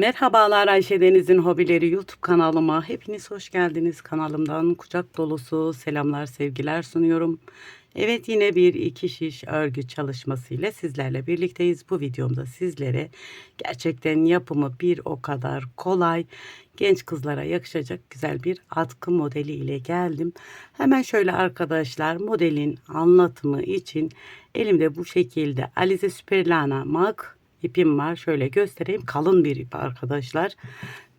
Merhabalar Ayşe Deniz'in Hobileri YouTube kanalıma. Hepiniz hoş geldiniz. Kanalımdan kucak dolusu selamlar, sevgiler sunuyorum. Evet yine bir iki şiş örgü çalışmasıyla sizlerle birlikteyiz. Bu videomda sizlere gerçekten yapımı bir o kadar kolay, genç kızlara yakışacak güzel bir atkı modeli ile geldim. Hemen şöyle arkadaşlar modelin anlatımı için elimde bu şekilde Alize Superlana mak ipim var. Şöyle göstereyim. Kalın bir ip arkadaşlar.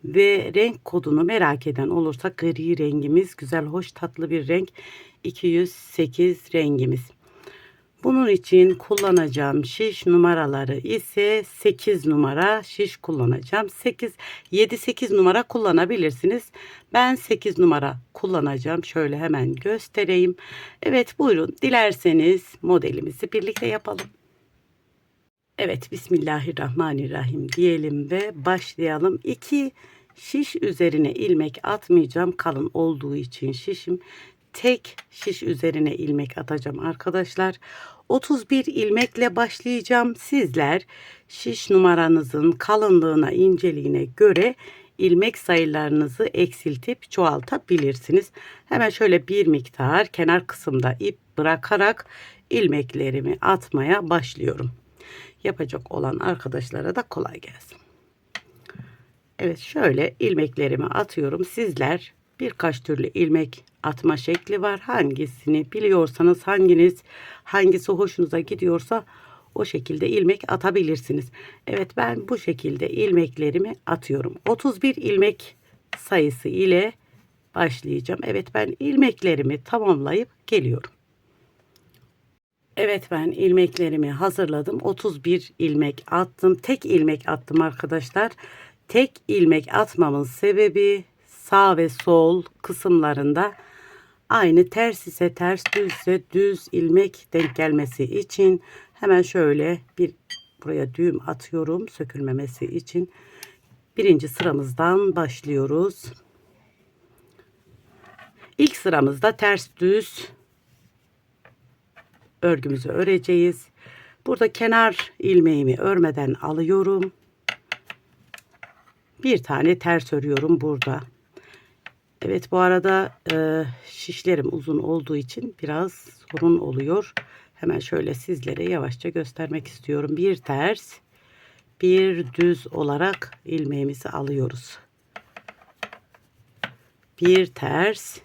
Ve renk kodunu merak eden olursa gri rengimiz. Güzel, hoş, tatlı bir renk. 208 rengimiz. Bunun için kullanacağım şiş numaraları ise 8 numara şiş kullanacağım. 8 7 8 numara kullanabilirsiniz. Ben 8 numara kullanacağım. Şöyle hemen göstereyim. Evet buyurun dilerseniz modelimizi birlikte yapalım. Evet Bismillahirrahmanirrahim diyelim ve başlayalım. İki şiş üzerine ilmek atmayacağım. Kalın olduğu için şişim. Tek şiş üzerine ilmek atacağım arkadaşlar. 31 ilmekle başlayacağım. Sizler şiş numaranızın kalınlığına, inceliğine göre ilmek sayılarınızı eksiltip çoğaltabilirsiniz. Hemen şöyle bir miktar kenar kısımda ip bırakarak ilmeklerimi atmaya başlıyorum yapacak olan arkadaşlara da kolay gelsin. Evet şöyle ilmeklerimi atıyorum. Sizler birkaç türlü ilmek atma şekli var. Hangisini biliyorsanız hanginiz hangisi hoşunuza gidiyorsa o şekilde ilmek atabilirsiniz. Evet ben bu şekilde ilmeklerimi atıyorum. 31 ilmek sayısı ile başlayacağım. Evet ben ilmeklerimi tamamlayıp geliyorum. Evet ben ilmeklerimi hazırladım. 31 ilmek attım. Tek ilmek attım arkadaşlar. Tek ilmek atmamın sebebi sağ ve sol kısımlarında aynı ters ise ters düz ise düz ilmek denk gelmesi için hemen şöyle bir buraya düğüm atıyorum sökülmemesi için. Birinci sıramızdan başlıyoruz. İlk sıramızda ters düz örgümüzü öreceğiz. Burada kenar ilmeğimi örmeden alıyorum. Bir tane ters örüyorum burada. Evet bu arada e, şişlerim uzun olduğu için biraz sorun oluyor. Hemen şöyle sizlere yavaşça göstermek istiyorum. Bir ters, bir düz olarak ilmeğimizi alıyoruz. Bir ters,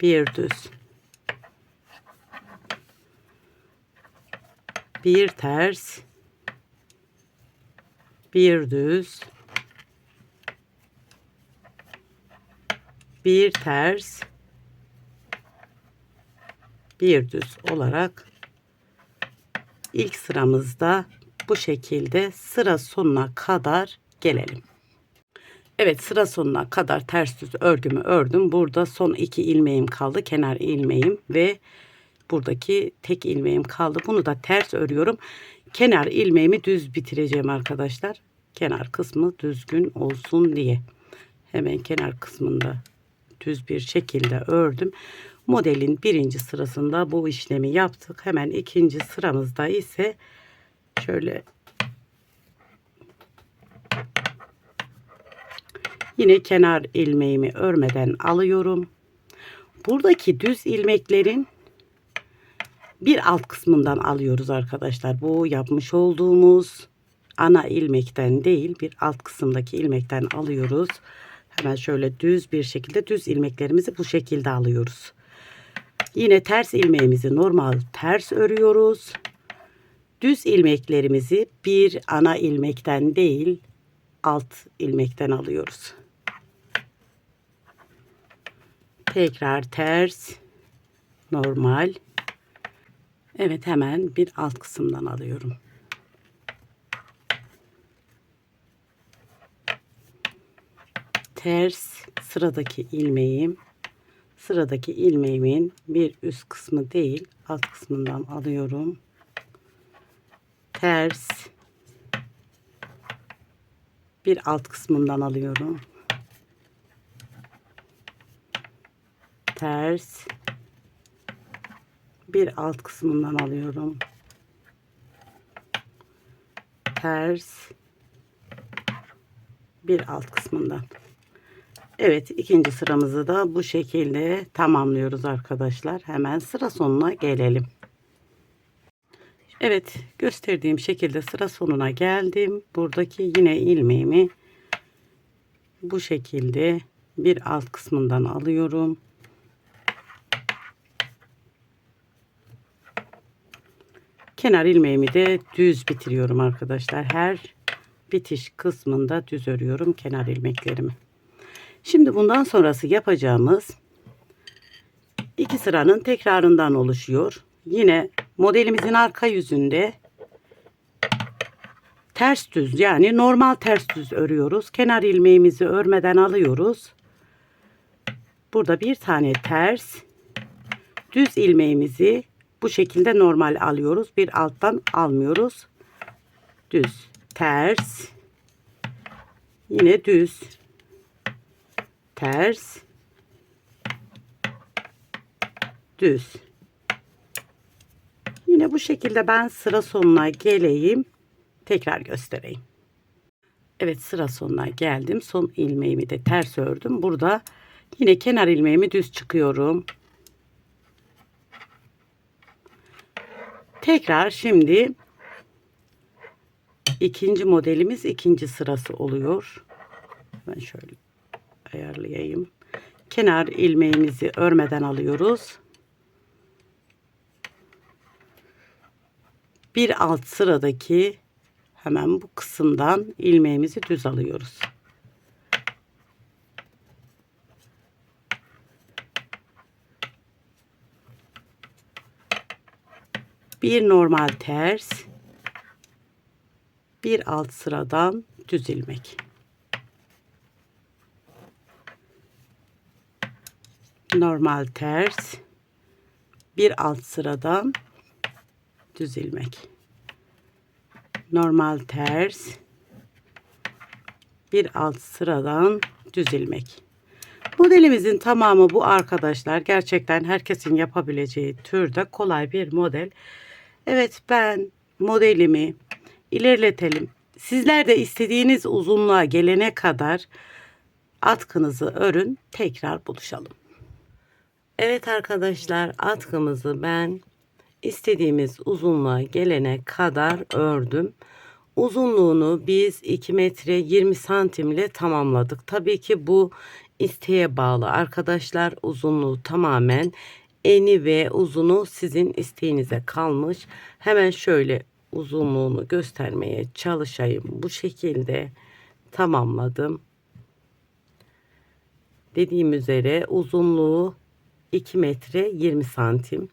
bir düz. Bir ters. Bir düz. Bir ters. Bir düz olarak ilk sıramızda bu şekilde sıra sonuna kadar gelelim. Evet sıra sonuna kadar ters düz örgümü ördüm. Burada son iki ilmeğim kaldı. Kenar ilmeğim ve buradaki tek ilmeğim kaldı. Bunu da ters örüyorum. Kenar ilmeğimi düz bitireceğim arkadaşlar. Kenar kısmı düzgün olsun diye. Hemen kenar kısmında düz bir şekilde ördüm. Modelin birinci sırasında bu işlemi yaptık. Hemen ikinci sıramızda ise şöyle Yine kenar ilmeğimi örmeden alıyorum. Buradaki düz ilmeklerin bir alt kısmından alıyoruz arkadaşlar. Bu yapmış olduğumuz ana ilmekten değil bir alt kısımdaki ilmekten alıyoruz. Hemen şöyle düz bir şekilde düz ilmeklerimizi bu şekilde alıyoruz. Yine ters ilmeğimizi normal ters örüyoruz. Düz ilmeklerimizi bir ana ilmekten değil alt ilmekten alıyoruz. Tekrar ters. Normal. Evet hemen bir alt kısımdan alıyorum. Ters sıradaki ilmeğim. Sıradaki ilmeğimin bir üst kısmı değil alt kısmından alıyorum. Ters bir alt kısmından alıyorum. Ters bir alt kısmından alıyorum ters bir alt kısmından. Evet ikinci sıramızı da bu şekilde tamamlıyoruz arkadaşlar. Hemen sıra sonuna gelelim. Evet gösterdiğim şekilde sıra sonuna geldim. Buradaki yine ilmeğimi bu şekilde bir alt kısmından alıyorum. Kenar ilmeğimi de düz bitiriyorum arkadaşlar. Her bitiş kısmında düz örüyorum kenar ilmeklerimi. Şimdi bundan sonrası yapacağımız iki sıranın tekrarından oluşuyor. Yine modelimizin arka yüzünde ters düz yani normal ters düz örüyoruz. Kenar ilmeğimizi örmeden alıyoruz. Burada bir tane ters düz ilmeğimizi bu şekilde normal alıyoruz. Bir alttan almıyoruz. Düz, ters. Yine düz. Ters. Düz. Yine bu şekilde ben sıra sonuna geleyim. Tekrar göstereyim. Evet sıra sonuna geldim. Son ilmeğimi de ters ördüm. Burada yine kenar ilmeğimi düz çıkıyorum. Tekrar şimdi ikinci modelimiz ikinci sırası oluyor. Ben şöyle ayarlayayım. Kenar ilmeğimizi örmeden alıyoruz. Bir alt sıradaki hemen bu kısımdan ilmeğimizi düz alıyoruz. Bir normal ters bir alt sıradan düz ilmek normal ters bir alt sıradan düz ilmek normal ters bir alt sıradan düz ilmek modelimizin tamamı bu arkadaşlar. Gerçekten herkesin yapabileceği türde kolay bir model Evet ben modelimi ilerletelim. Sizler de istediğiniz uzunluğa gelene kadar atkınızı örün. Tekrar buluşalım. Evet arkadaşlar atkımızı ben istediğimiz uzunluğa gelene kadar ördüm. Uzunluğunu biz 2 metre 20 santim ile tamamladık. Tabii ki bu isteğe bağlı arkadaşlar. Uzunluğu tamamen eni ve uzunu sizin isteğinize kalmış. Hemen şöyle uzunluğunu göstermeye çalışayım. Bu şekilde tamamladım. Dediğim üzere uzunluğu 2 metre 20 santim.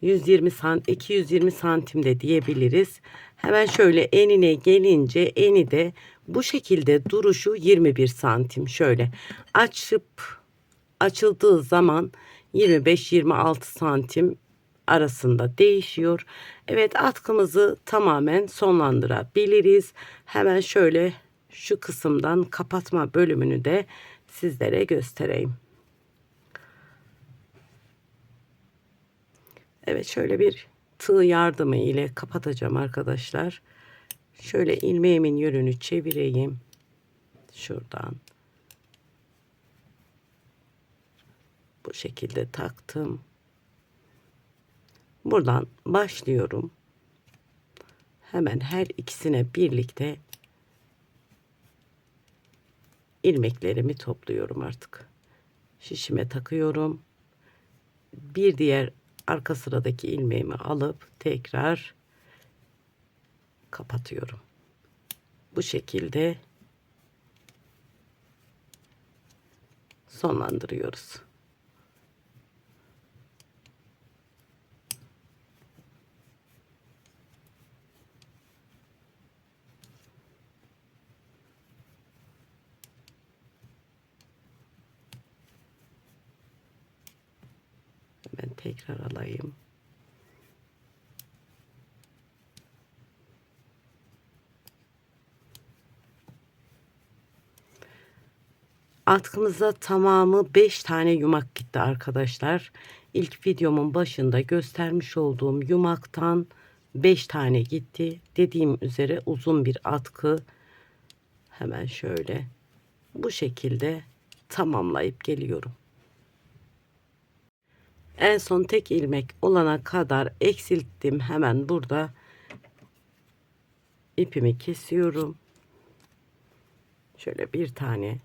120 sant 220 santim de diyebiliriz. Hemen şöyle enine gelince eni de bu şekilde duruşu 21 santim. Şöyle açıp açıldığı zaman 25-26 santim arasında değişiyor. Evet atkımızı tamamen sonlandırabiliriz. Hemen şöyle şu kısımdan kapatma bölümünü de sizlere göstereyim. Evet şöyle bir tığ yardımı ile kapatacağım arkadaşlar. Şöyle ilmeğimin yönünü çevireyim. Şuradan. Bu şekilde taktım. Buradan başlıyorum. Hemen her ikisine birlikte ilmeklerimi topluyorum artık. Şişime takıyorum. Bir diğer arka sıradaki ilmeğimi alıp tekrar kapatıyorum. Bu şekilde sonlandırıyoruz. Ben tekrar alayım. Atkımıza tamamı 5 tane yumak gitti arkadaşlar. İlk videomun başında göstermiş olduğum yumaktan 5 tane gitti. Dediğim üzere uzun bir atkı. Hemen şöyle bu şekilde tamamlayıp geliyorum. En son tek ilmek olana kadar eksilttim. Hemen burada ipimi kesiyorum. Şöyle bir tane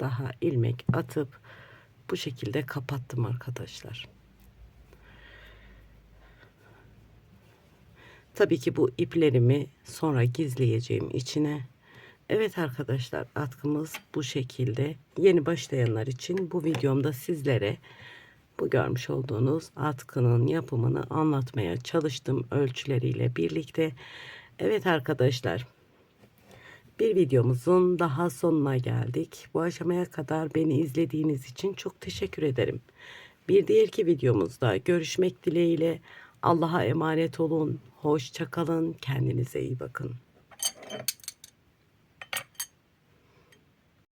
daha ilmek atıp bu şekilde kapattım arkadaşlar. Tabii ki bu iplerimi sonra gizleyeceğim içine. Evet arkadaşlar atkımız bu şekilde. Yeni başlayanlar için bu videomda sizlere bu görmüş olduğunuz atkının yapımını anlatmaya çalıştım ölçüleriyle birlikte. Evet arkadaşlar bir videomuzun daha sonuna geldik. Bu aşamaya kadar beni izlediğiniz için çok teşekkür ederim. Bir diğerki videomuzda görüşmek dileğiyle Allah'a emanet olun. Hoşça kalın. Kendinize iyi bakın.